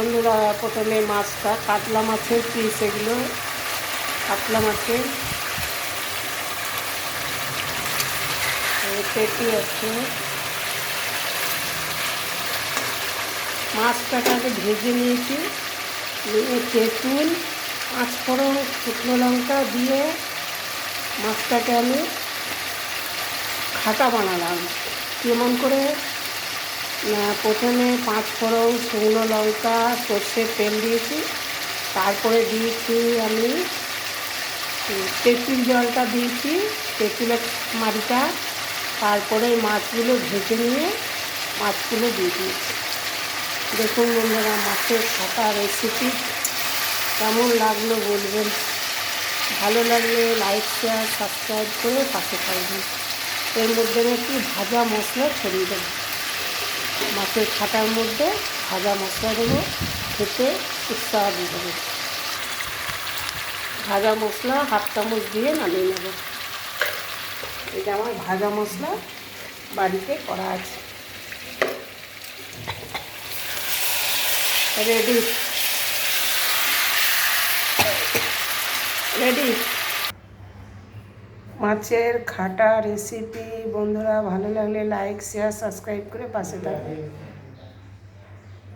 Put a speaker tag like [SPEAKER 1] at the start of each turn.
[SPEAKER 1] বন্ধুরা, প্রথমে মাছটা কাতলা মাছের পিস এগুলো, কাতলা মাছের। পেটি আছে? মাছটাকে ভেজে নিয়েছি। নিয়ে তেঁতুল, পাঁচফোড়ন, শুকনো লঙ্কা দিয়ে মাছটাকে আমি খাটা বানালাম। কেমন করে প্রথমে পাঁচ ফোড়ন শুকনো লঙ্কা সর্ষের তেল দিয়েছি। তারপরে দিয়েছি আমি তেঁতুল জলটা দিয়েছি তেঁতুলের মারিটা তারপরে মাছগুলো ভেজে নিয়ে মাছগুলো দিয়ে দিয়েছি। দেখুন বন্ধুরা, মাছের খাটা রেসিপি কেমন লাগল বলবেন? ভালো লাগলে লাইক শেয়ার সাবস্ক্রাইব করে পাশে থাকবেন। এর মধ্যে একটু ভাজা মশলা ছড়িয়ে দেবো। মাছের খাটার মধ্যে ভাজা মশলা দেবো, খেতে উৎসাহ দেবো। ভাজা মশলা হাফ চামচ দিয়ে নামিয়ে নেব। এটা আমার ভাজা মশলা বাড়িতে করা আছে। রেডি? রেডি? মাছের খাটা রেসিপি বন্ধুরা ভালো লাগলে লাইক শেয়ার সাবস্ক্রাইব করে পাশে থাকবে